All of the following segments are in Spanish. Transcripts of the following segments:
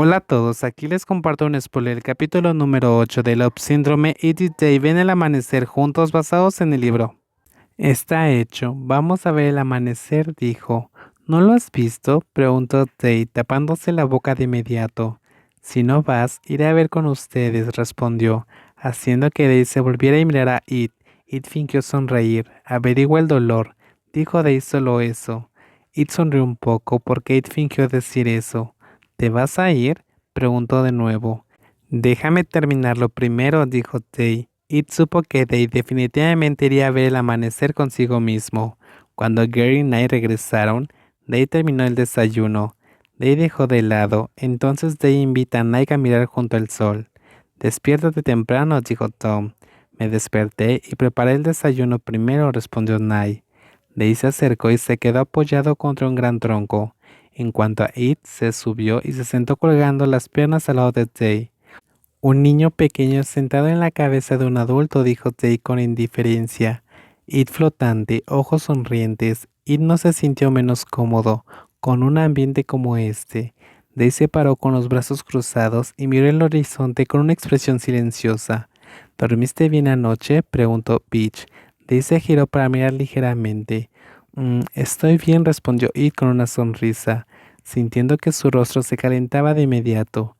Hola a todos, aquí les comparto un spoiler del capítulo número 8 de Love Síndrome y Dave ven el amanecer juntos basados en el libro. Está hecho, vamos a ver el amanecer, dijo. ¿No lo has visto? preguntó Dave tapándose la boca de inmediato. Si no vas, iré a ver con ustedes, respondió, haciendo que Dave se volviera y mirara a It. It fingió sonreír. Averigua el dolor. Dijo Dave solo eso. It sonrió un poco porque It fingió decir eso. ¿Te vas a ir? preguntó de nuevo. Déjame terminarlo primero, dijo Day. It supo que Day definitivamente iría a ver el amanecer consigo mismo. Cuando Gary y Nye regresaron, Day terminó el desayuno. Day dejó de lado, entonces Day invita a Nike a mirar junto al sol. Despiértate temprano, dijo Tom. Me desperté y preparé el desayuno primero, respondió Nye. Day se acercó y se quedó apoyado contra un gran tronco. En cuanto a It, se subió y se sentó colgando las piernas al lado de Tay. Un niño pequeño sentado en la cabeza de un adulto, dijo Tay con indiferencia. It flotante, ojos sonrientes. It no se sintió menos cómodo con un ambiente como este. Day se paró con los brazos cruzados y miró el horizonte con una expresión silenciosa. ¿Dormiste bien anoche? preguntó Peach. Day se giró para mirar ligeramente. Mm, estoy bien, respondió It con una sonrisa, sintiendo que su rostro se calentaba de inmediato.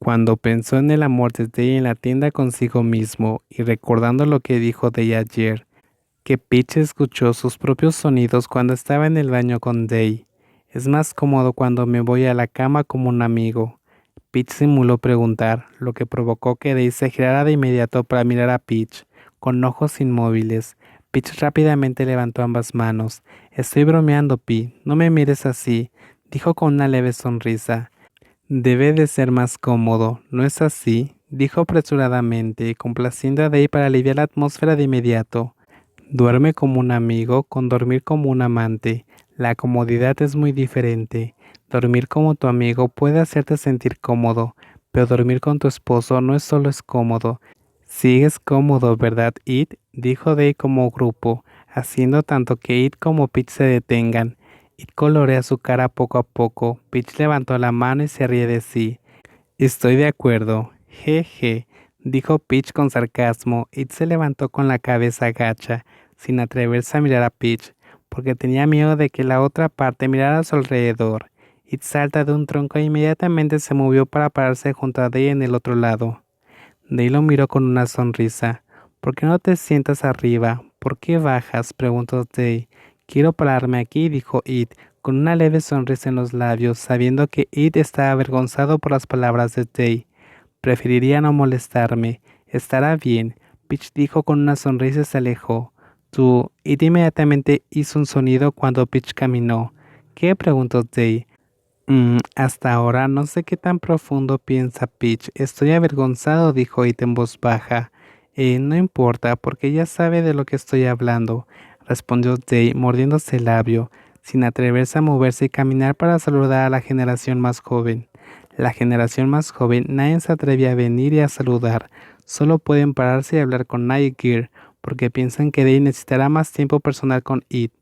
Cuando pensó en el amor de Day en la tienda consigo mismo y recordando lo que dijo Day ayer, que Peach escuchó sus propios sonidos cuando estaba en el baño con Day. Es más cómodo cuando me voy a la cama como un amigo. Peach simuló preguntar, lo que provocó que Day se girara de inmediato para mirar a Peach, con ojos inmóviles, Peach rápidamente levantó ambas manos. Estoy bromeando, Pi. No me mires así, dijo con una leve sonrisa. Debe de ser más cómodo, ¿no es así? dijo apresuradamente, complaciendo a Day para aliviar la atmósfera de inmediato. Duerme como un amigo con dormir como un amante. La comodidad es muy diferente. Dormir como tu amigo puede hacerte sentir cómodo, pero dormir con tu esposo no es solo es cómodo, Sigues cómodo, ¿verdad, It? dijo Day como grupo, haciendo tanto que It como Peach se detengan. It colorea su cara poco a poco. Peach levantó la mano y se ríe de sí. Estoy de acuerdo. Jeje, dijo Peach con sarcasmo. It se levantó con la cabeza gacha, sin atreverse a mirar a Peach, porque tenía miedo de que la otra parte mirara a su alrededor. It salta de un tronco e inmediatamente se movió para pararse junto a Day en el otro lado. Day lo miró con una sonrisa. ¿Por qué no te sientas arriba? ¿Por qué bajas? preguntó Day. Quiero pararme aquí, dijo Id, con una leve sonrisa en los labios, sabiendo que Id estaba avergonzado por las palabras de Day. Preferiría no molestarme. Estará bien, Peach dijo con una sonrisa y se alejó. Tú, Id inmediatamente hizo un sonido cuando Peach caminó. ¿Qué? preguntó Day. Mm, hasta ahora no sé qué tan profundo piensa Peach. Estoy avergonzado, dijo It en voz baja. Eh, no importa, porque ella sabe de lo que estoy hablando, respondió Day, mordiéndose el labio, sin atreverse a moverse y caminar para saludar a la generación más joven. La generación más joven nadie se atreve a venir y a saludar, solo pueden pararse y hablar con Gear, porque piensan que Day necesitará más tiempo personal con It.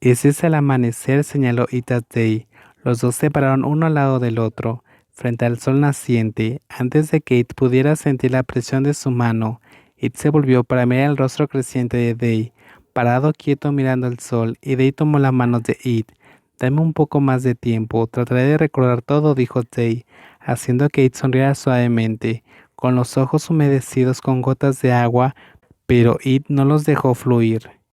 Ese es el amanecer, señaló It a Day. Los dos se pararon uno al lado del otro, frente al sol naciente. Antes de que It pudiera sentir la presión de su mano, It se volvió para mirar el rostro creciente de Day, parado quieto mirando el sol, y Day tomó la mano de It. Dame un poco más de tiempo, trataré de recordar todo, dijo Day, haciendo que It sonriera suavemente, con los ojos humedecidos con gotas de agua, pero It no los dejó fluir.